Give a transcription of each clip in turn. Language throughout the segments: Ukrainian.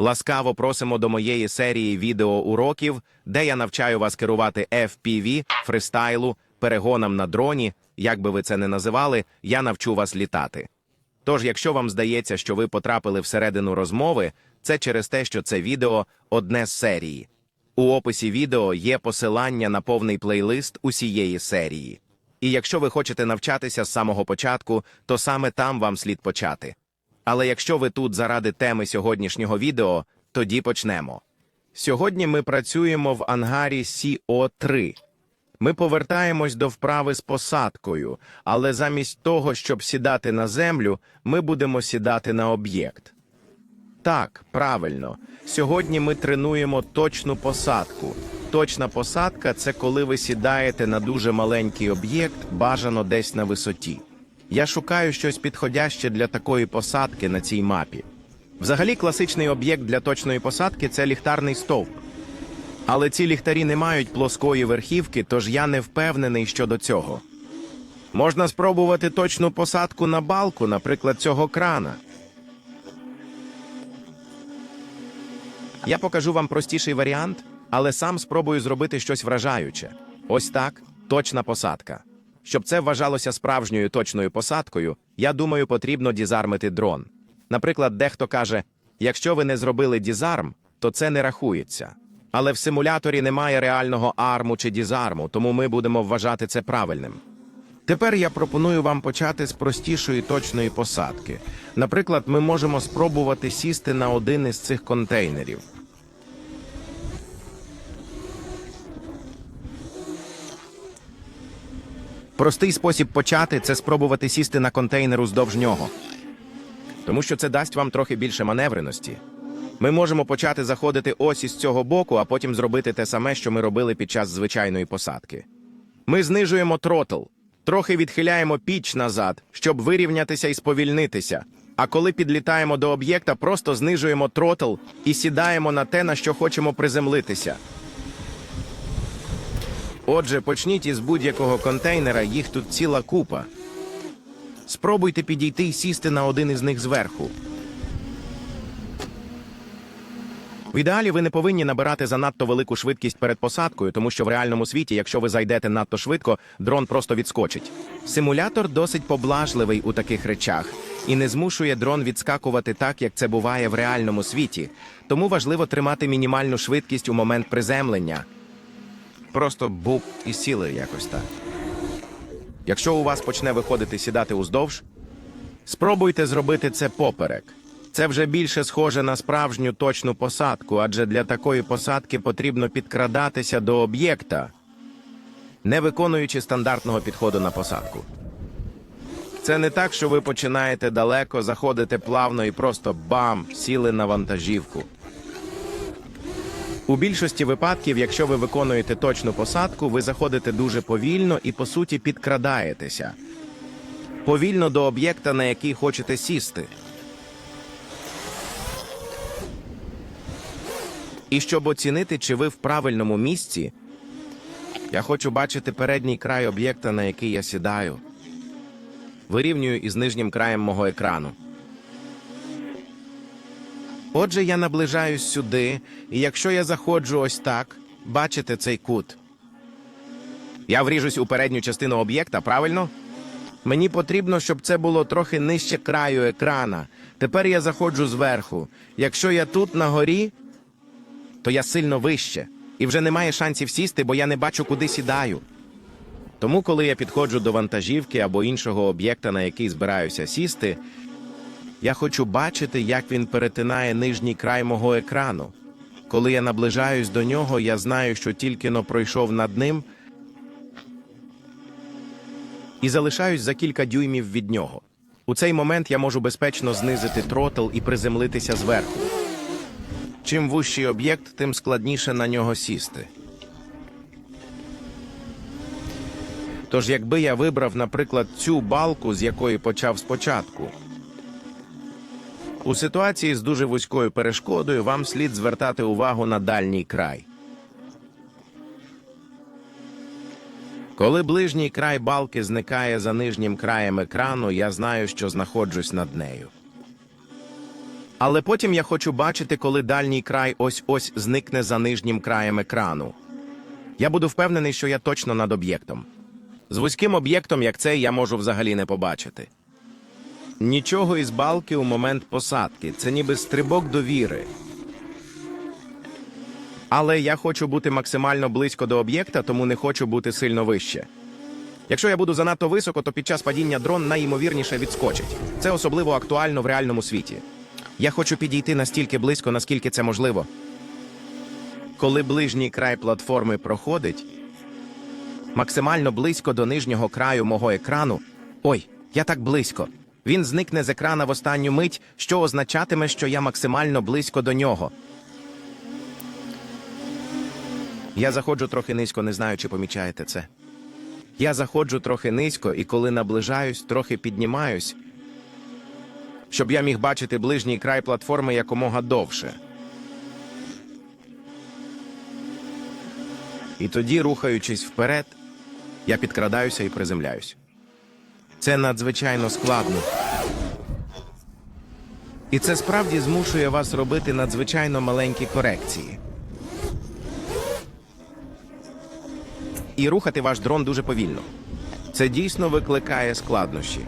Ласкаво просимо до моєї серії відеоуроків, де я навчаю вас керувати FPV, фристайлу, перегонам на дроні. Як би ви це не називали, я навчу вас літати. Тож, якщо вам здається, що ви потрапили всередину розмови, це через те, що це відео одне з серії. У описі відео є посилання на повний плейлист усієї серії. І якщо ви хочете навчатися з самого початку, то саме там вам слід почати. Але якщо ви тут заради теми сьогоднішнього відео, тоді почнемо. Сьогодні ми працюємо в ангарі CO3. Ми повертаємось до вправи з посадкою, але замість того, щоб сідати на землю, ми будемо сідати на об'єкт. Так, правильно. Сьогодні ми тренуємо точну посадку. Точна посадка це коли ви сідаєте на дуже маленький об'єкт, бажано десь на висоті. Я шукаю щось підходяще для такої посадки на цій мапі. Взагалі, класичний об'єкт для точної посадки це ліхтарний стовп. Але ці ліхтарі не мають плоскої верхівки, тож я не впевнений щодо цього. Можна спробувати точну посадку на балку, наприклад, цього крана. Я покажу вам простіший варіант, але сам спробую зробити щось вражаюче. Ось так, точна посадка. Щоб це вважалося справжньою точною посадкою, я думаю, потрібно дізармити дрон. Наприклад, дехто каже: якщо ви не зробили дізарм, то це не рахується. Але в симуляторі немає реального арму чи дізарму, тому ми будемо вважати це правильним. Тепер я пропоную вам почати з простішої точної посадки. Наприклад, ми можемо спробувати сісти на один із цих контейнерів. Простий спосіб почати це спробувати сісти на контейнер уздовж нього, тому що це дасть вам трохи більше маневреності. Ми можемо почати заходити ось із цього боку, а потім зробити те саме, що ми робили під час звичайної посадки. Ми знижуємо тротл, трохи відхиляємо піч назад, щоб вирівнятися і сповільнитися. А коли підлітаємо до об'єкта, просто знижуємо тротл і сідаємо на те, на що хочемо приземлитися. Отже, почніть із будь-якого контейнера, їх тут ціла купа. Спробуйте підійти і сісти на один із них зверху. В ідеалі ви не повинні набирати занадто велику швидкість перед посадкою, тому що в реальному світі, якщо ви зайдете надто швидко, дрон просто відскочить. Симулятор досить поблажливий у таких речах і не змушує дрон відскакувати так, як це буває в реальному світі. Тому важливо тримати мінімальну швидкість у момент приземлення. Просто буп і сіли якось так. Якщо у вас почне виходити сідати уздовж, спробуйте зробити це поперек. Це вже більше схоже на справжню точну посадку, адже для такої посадки потрібно підкрадатися до об'єкта, не виконуючи стандартного підходу на посадку. Це не так, що ви починаєте далеко, заходите плавно і просто бам, сіли на вантажівку. У більшості випадків, якщо ви виконуєте точну посадку, ви заходите дуже повільно і, по суті, підкрадаєтеся. Повільно до об'єкта, на який хочете сісти. І щоб оцінити, чи ви в правильному місці, я хочу бачити передній край об'єкта, на який я сідаю. Вирівнюю із нижнім краєм мого екрану. Отже, я наближаюсь сюди, і якщо я заходжу ось так, бачите цей кут. Я вріжусь у передню частину об'єкта, правильно? Мені потрібно, щоб це було трохи нижче краю екрана. Тепер я заходжу зверху. Якщо я тут на горі, то я сильно вище, і вже немає шансів сісти, бо я не бачу, куди сідаю. Тому, коли я підходжу до вантажівки або іншого об'єкта, на який збираюся сісти, я хочу бачити, як він перетинає нижній край мого екрану. Коли я наближаюсь до нього, я знаю, що тільки но пройшов над ним і залишаюсь за кілька дюймів від нього. У цей момент я можу безпечно знизити тротл і приземлитися зверху. Чим вущий об'єкт, тим складніше на нього сісти. Тож, якби я вибрав, наприклад, цю балку, з якої почав спочатку. У ситуації з дуже вузькою перешкодою вам слід звертати увагу на дальній край. Коли ближній край балки зникає за нижнім краєм екрану, я знаю, що знаходжусь над нею. Але потім я хочу бачити, коли дальній край ось-ось зникне за нижнім краєм екрану. Я буду впевнений, що я точно над об'єктом. З вузьким об'єктом, як цей, я можу взагалі не побачити. Нічого із балки у момент посадки. Це ніби стрибок довіри. Але я хочу бути максимально близько до об'єкта, тому не хочу бути сильно вище. Якщо я буду занадто високо, то під час падіння дрон найімовірніше відскочить. Це особливо актуально в реальному світі. Я хочу підійти настільки близько, наскільки це можливо. Коли ближній край платформи проходить, максимально близько до нижнього краю мого екрану. Ой, я так близько. Він зникне з екрана в останню мить, що означатиме, що я максимально близько до нього. Я заходжу трохи низько, не знаю, чи помічаєте це. Я заходжу трохи низько, і коли наближаюсь, трохи піднімаюсь, щоб я міг бачити ближній край платформи якомога довше. І тоді, рухаючись вперед, я підкрадаюся і приземляюсь. Це надзвичайно складно. І це справді змушує вас робити надзвичайно маленькі корекції. І рухати ваш дрон дуже повільно. Це дійсно викликає складнощі.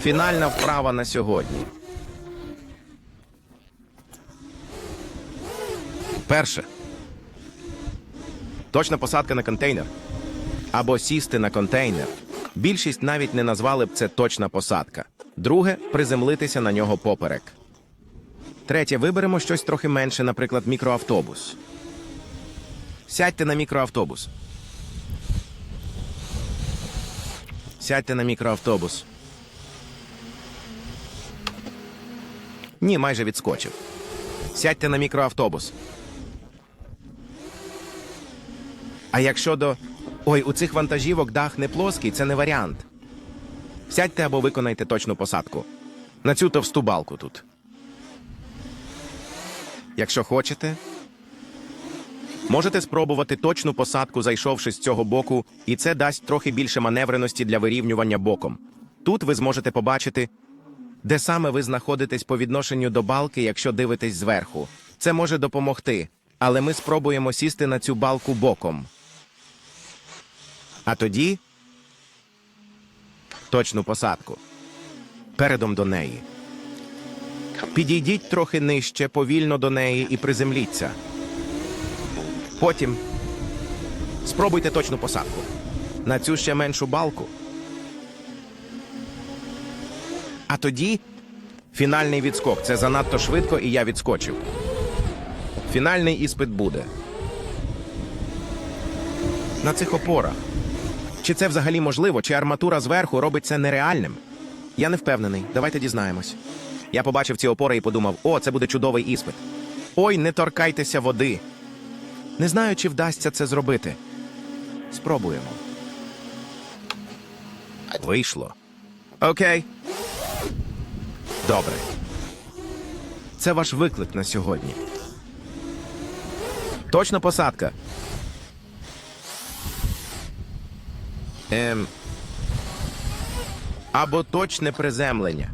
Фінальна вправа на сьогодні. Перше. Точна посадка на контейнер. Або сісти на контейнер. Більшість навіть не назвали б це точна посадка. Друге приземлитися на нього поперек. Третє, виберемо щось трохи менше, наприклад, мікроавтобус. Сядьте на мікроавтобус. Сядьте на мікроавтобус. Ні, майже відскочив. Сядьте на мікроавтобус. А якщо до. Ой, у цих вантажівок дах не плоский, це не варіант. Сядьте або виконайте точну посадку. На цю товсту балку тут. Якщо хочете, можете спробувати точну посадку, зайшовши з цього боку, і це дасть трохи більше маневреності для вирівнювання боком. Тут ви зможете побачити, де саме ви знаходитесь по відношенню до балки, якщо дивитесь зверху. Це може допомогти, але ми спробуємо сісти на цю балку боком. А тоді точну посадку. Передом до неї. Підійдіть трохи нижче, повільно до неї і приземліться. Потім спробуйте точну посадку. На цю ще меншу балку. А тоді фінальний відскок. Це занадто швидко, і я відскочив. Фінальний іспит буде. На цих опорах. Чи це взагалі можливо, чи арматура зверху робить це нереальним? Я не впевнений. Давайте дізнаємось. Я побачив ці опори і подумав: о, це буде чудовий іспит. Ой, не торкайтеся води. Не знаю, чи вдасться це зробити. Спробуємо. Вийшло. Окей. Добре. Це ваш виклик на сьогодні. Точна посадка. Ем. Або точне приземлення.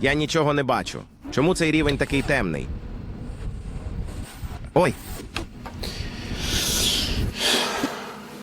Я нічого не бачу. Чому цей рівень такий темний? Ой,